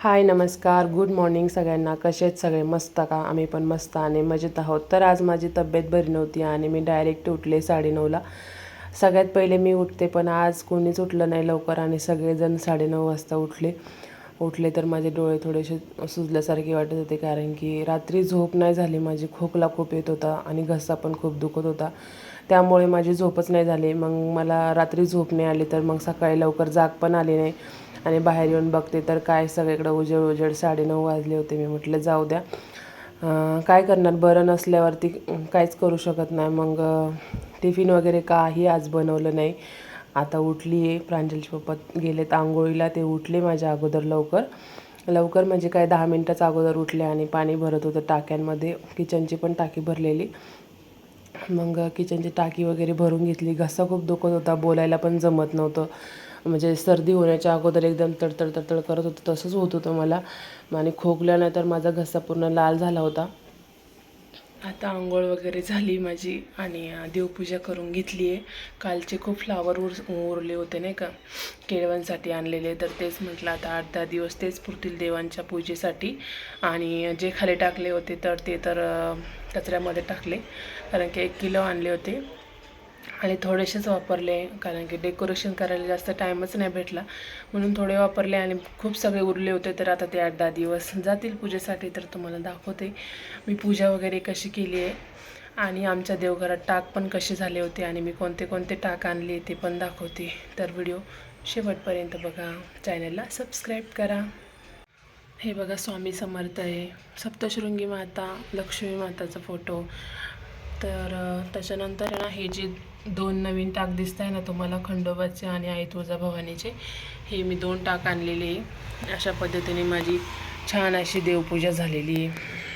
हाय नमस्कार. Good morning सगळ्यांना. कसे आहेत सगळे? मस्त का? आम्ही पण मस्त आणि मजेत आहोत. तर आज माझी तब्येत बरी नव्हती आणि मी डायरेक्ट उठले साडेनऊला. सगळ्यात पहिले मी उठते पण आज कोणीच उठलं नाही लवकर आणि सगळेजण साडेनऊ वाजता उठले. उठले तर माझे डोळे थोडेसे सुजल्यासारखे वाटत होते कारण की रात्री झोप नाही झाली. माझी खोकला खूप येत होता आणि घसा पण खूप दुखत होता. त्यामुळे माझी झोपच नाही झाली. मग मला रात्री झोप नाही आली तर मग सकाळी लवकर जाग पण आली नाही. आणि बाहेर येऊन बघते तर काय सगळीकडं उजेड उजेड साडेनऊ वाजले होते. मी म्हटलं जाऊ द्या. काय करणार? बरं नसल्यावरती काहीच करू शकत नाही. मग टिफिन वगैरे काही आज बनवलं नाही. आता उठली आहे प्रांजलचे पप्पा गेलेत आंघोळीला ते उठले माझ्या अगोदर लवकर. लवकर म्हणजे काय दहा मिनटाच अगोदर उठले आणि पाणी भरत होतं टाक्यांमध्ये. किचनची पण टाकी भरलेली. मग किचनची टाकी वगैरे भरून घेतली. घसा खूप दुखत होता बोलायला पण जमत नव्हतं. म्हणजे सर्दी होण्याच्या अगोदर एकदम तडतड तडतड करत होतं तसंच होत होतं मला. आणि खोकल्यानंतर माझा घसा पूर्ण लाल झाला होता. आता आंघोळ वगैरे झाली माझी आणि देवपूजा करून घेतली आहे. कालचे खूप फ्लावर उर उरले होते नाही का? केळवणसाठी आणलेले. तर तेच म्हटलं आता आठ दहा दिवस तेच पुरतील देवांच्या पूजेसाठी. आणि जे खाली टाकले होते तर ते तर कचऱ्यामध्ये टाकले. कारण की एक किलो आणले होते. आणि थोडेसेच वापरले कारण की डेकोरेशन करायला जास्त टाईमच नाही भेटला. म्हणून थोडे वापरले आणि खूप सगळे उरले होते तर आता ते आठ दहा दिवस जातील पूजेसाठी तर तुम्हाला दाखवते. मी पूजा वगैरे कशी केली आहे आणि आमच्या देवघरात टाक पण कसे झाले होते आणि मी कोणते कोणते टाक आणले ते पण दाखवते. तर व्हिडिओ शेवटपर्यंत बघा. चॅनलला सबस्क्राईब करा. हे बघा स्वामी समर्थ आहे. सप्तशृंगी माता लक्ष्मी माताचा फोटो तर त्याच्यानंतर ना हे जे दोन नवीन टाक दिसत आहे ना तुम्हाला खंडोबाचे आणि आई तुळजाभवानीचे हे मी दोन टाक आणलेले आहे. अशा पद्धतीने माझी छान अशी देवपूजा झालेली आहे.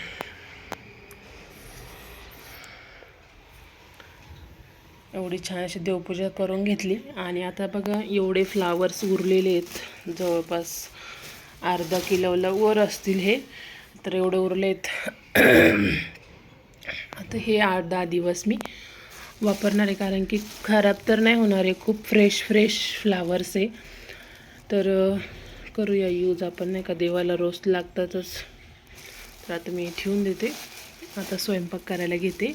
एवढी छान अशी देवपूजा करून घेतली. आणि आता बघा एवढे फ्लावर्स उरलेले आहेत. जवळपास अर्धा किलोला वर असतील हे. तर एवढे उरलेत. आता हे आठ दहा दिवस मी वापरणार आहे कारण की खराब तर नाही होणार आहे. खूप फ्रेश फ्रेश फ्लावर्स आहे. तर करूया यूज आपण नाही का देवाला रोज लागतातच. तर आता मी ठेवून देते. आता स्वयंपाक करायला घेते.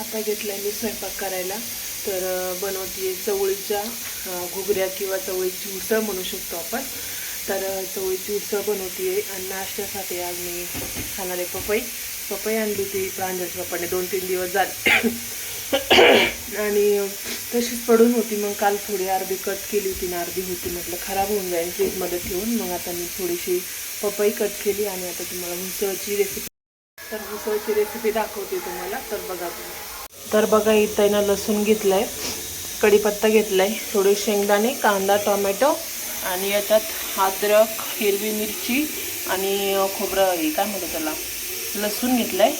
आता घेतला मी स्वयंपाक करायला. तर बनवते चवळीच्या घुगऱ्या किंवा चवळीची उसळ म्हणू शकतो आपण. तर चवळीची उसळ बनवते आणि नाश्त्यासाठी आज मी खाणार आहे पपई. पपई आणली होती प्रांजलच्या पप्पाने दोन तीन दिवस झाले. आणि तशीच पडून होती. मग काल थोडी अर्धी कट केली होती ना अर्धी होती म्हटलं खराब होऊन जाईल फ्रीजमध्ये ठेवून. मग आता मी थोडीशी पपई कट केली आणि आता तुम्हाला उसळची रेसिपी तर उसळची रेसिपी दाखवते तुम्हाला. तर बघा तुम्ही. तर बघा इथं ना लसूण घेतलाय कढीपत्ता घेतलाय थोडे शेंगदाणे कांदा टोमॅटो आणि याच्यात अद्रक हिरवी मिरची आणि खोबरं हे काय म्हणतो त्याला? लसूण घेतलाय.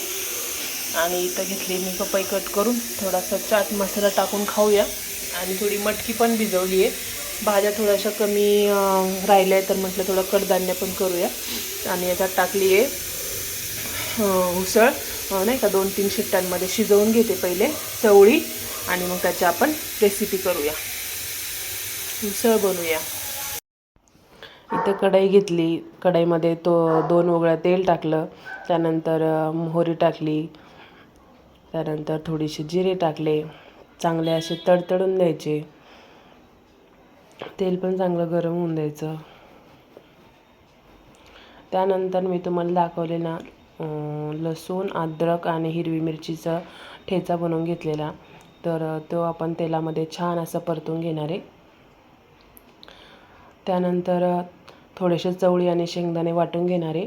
आणि इथं घेतली मी पपई कट करून. थोडासा चाट मसाला टाकून खाऊया. आणि थोडी मटकी पण भिजवली आहे. भाज्या थोड्याशा कमी राहिल्या आहेत तर म्हटलं थोडं कडधान्य पण करूया. आणि याच्यात टाकली आहे उसळ. नाही का दोन तीन शिट्ट्यांमध्ये शिजवून घेते पहिले चवळी. आणि मग त्याची आपण रेसिपी करूया. उसळ बनवूया. इथं कढई घेतली. कढईमध्ये तो दोन ओघळ्या तेल टाकलं. त्यानंतर मोहरी टाकली. त्यानंतर थोडीशी जिरे टाकले. चांगले असे तडतडून द्यायचे तेल पण चांगलं गरम होऊन द्यायचं. त्यानंतर मी तुम्हाला दाखवले ना लसूण अद्रक आणि हिरवी मिरचीचा ठेचा बनवून घेतलेला. तर तो आपण तेलामध्ये छान असं परतून घेणार आहे. त्यानंतर थोडेसे चवळी आणि शेंगदाणे वाटून घेणारे.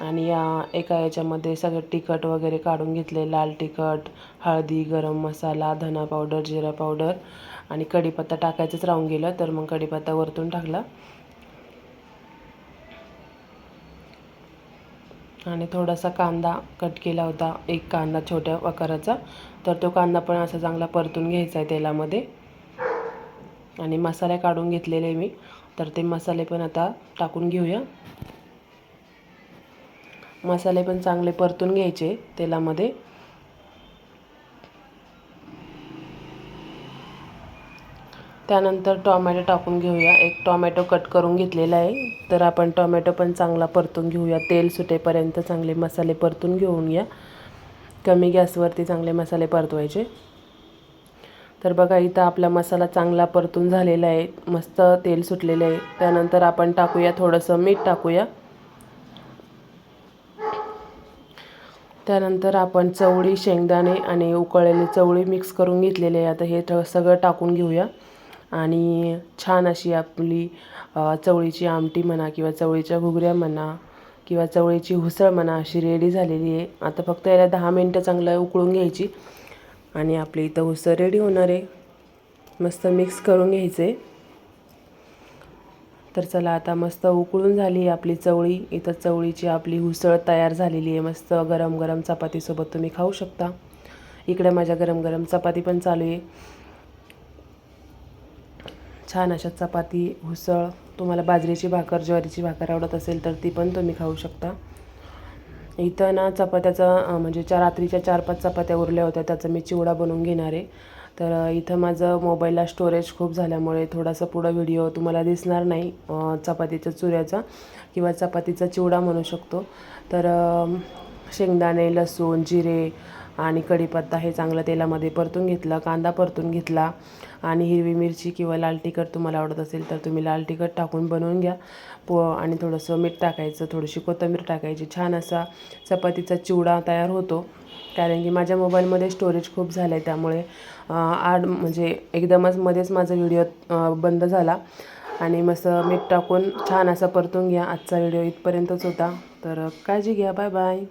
आणि या एका याच्यामध्ये सगळं तिखट वगैरे काढून घेतले. लाल तिखट हळदी गरम मसाला धना पावडर जिरा पावडर आणि कढीपत्ता टाकायचंच राहून गेलं तर मग कढीपत्ता वरतून टाकला. आणि थोडासा कांदा कट केला होता. एक कांदा छोट्या आकाराचा. तर तो कांदा पण असा चांगला परतून घ्यायचा आहे तेलामध्ये. आणि मसाले काढून घेतलेले मी. तर ते मसाले पण आता टाकून घेऊया. मसाले पण चांगले परतून घ्यायचे तेलामध्ये. त्यानंतर टॉमॅटो टाकून घेऊया. एक टॉमॅटो कट करून घेतलेला आहे. तर आपण टॉमॅटो पण चांगला परतून घेऊया. तेल सुटेपर्यंत चांगले मसाले परतून घेऊन घ्या. कमी गॅसवरती चांगले मसाले परतवायचे. तर बघा इथं आपला मसाला चांगला परतून झालेला आहे. मस्त तेल सुटलेलं आहे. त्यानंतर आपण टाकूया थोडंसं मीठ टाकूया. त्यानंतर आपण चवळी शेंगदाणे आणि उकळलेली चवळी मिक्स करून घेतलेली आहे. आता हे सगळं टाकून घेऊया. आणि छान अशी आपली चवळीची आमटी म्हणा किंवा चवळीच्या घुगऱ्या म्हणा किंवा चवळीची हुसळ म्हणा अशी रेडी झालेली आहे. आता फक्त याला दहा मिनटं चांगलं उकळून घ्यायची. आणि आपली इथं उसळ रेडी होणार आहे. मस्त मिक्स करून घ्यायचे. तर चला आता मस्त उकळून झाली आपली चवळी. इथं चवळीची आपली उसळ तयार झालेली आहे. मस्त गरम गरम चपातीसोबत तुम्ही खाऊ शकता. इकडे माझ्या गरम गरम चपाती पण चालू आहे. छान अशा चपाती उसळ. तुम्हाला बाजरीची भाकर ज्वारीची भाकर आवडत असेल तर ती पण तुम्ही खाऊ शकता. इथं ना चपात्याचा म्हणजे चार रात्रीच्या चार पाच चपात्या उरल्या होत्या त्याचा मी चिवडा बनवून घेणार आहे. तर इथं माझं मोबाईलला स्टोरेज खूप झाल्यामुळे थोडासा पुढं व्हिडिओ तुम्हाला दिसणार नाही चपातीच्या चुऱ्याचा किंवा चपातीचा चिवडा म्हणू शकतो. तर शेंगदाणे लसूण जिरे आणि कढीपत्ता हे चांगलं तेलामध्ये परतून घेतलं कांदा परतून घेतला आणि हिरवी मिरची किंवा लाल तिखट तुम्हाला आवडत असेल तर तुम्ही लाल तिखट टाकून बनवून घ्या. पो आणि थोडंसं मीठ टाकायचं थोडीशी कोथिंबीर टाकायची. छान असा चपातीचा चिवडा तयार होतो. कारण की माझ्या मोबाईलमध्ये स्टोरेज खूप झालं आहे त्यामुळे आड म्हणजे एकदमच मध्येच माझा व्हिडिओ बंद झाला. आणि मस्त मीठ टाकून छान असा परतून घ्या. आजचा व्हिडिओ इथपर्यंतच होता. तर काळजी घ्या. Bye bye.